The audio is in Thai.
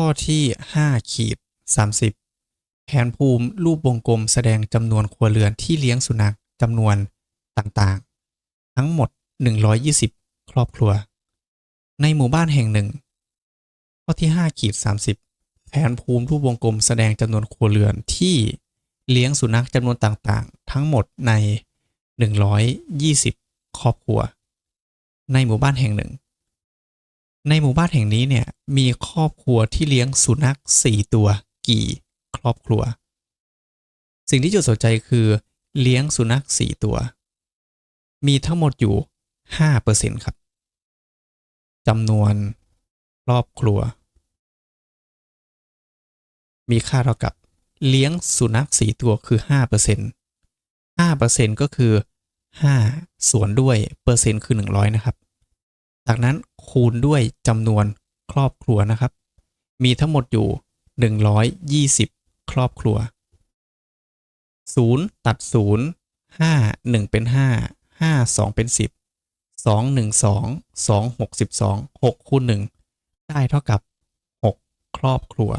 ข้อที่5ขีด30 แผนภูมิรูปวงกลมแสดงจำนวนครัวเรือนที่เลี้ยงสุนัขจำนวนต่างๆ ทั้งหมด 120 ครอบครัว ในหมู่บ้านแห่งหนึ่ง ข้อที่5ขีด30 แผนภูมิรูปวงกลมแสดงจำนวนครัวเรือนที่เลี้ยงสุนัขจำนวนต่างๆ ทั้งหมดใน 120 ครอบครัว ในหมู่บ้านแห่งหนึ่ง ในหมู่บ้านแห่งนี้เนี่ยมีครอบครัวที่เลี้ยงสุนัข4ตัวกี่ครอบครัว สิ่งที่จุดสนใจคือเลี้ยงสุนัข4ตัว มีทั้งหมดอยู่5%ครับจำนวนครอบครัว มีค่าเท่ากับเลี้ยงสุนัข4ตัวคือ5% 5%ก็คือ5ส่วนด้วยเปอร์เซ็นต์คือ100นะครับ จากนั้น คูณด้วยจำนวนครอบครัวนะครับ มีทั้งหมดอยู่ 120 ครอบครัว 0 ตัด 0 5 1 เป็น 5 5 2 เป็น 10 2 1 2 2 6 12 6คูณ1ได้เท่ากับ 6 ครอบครัว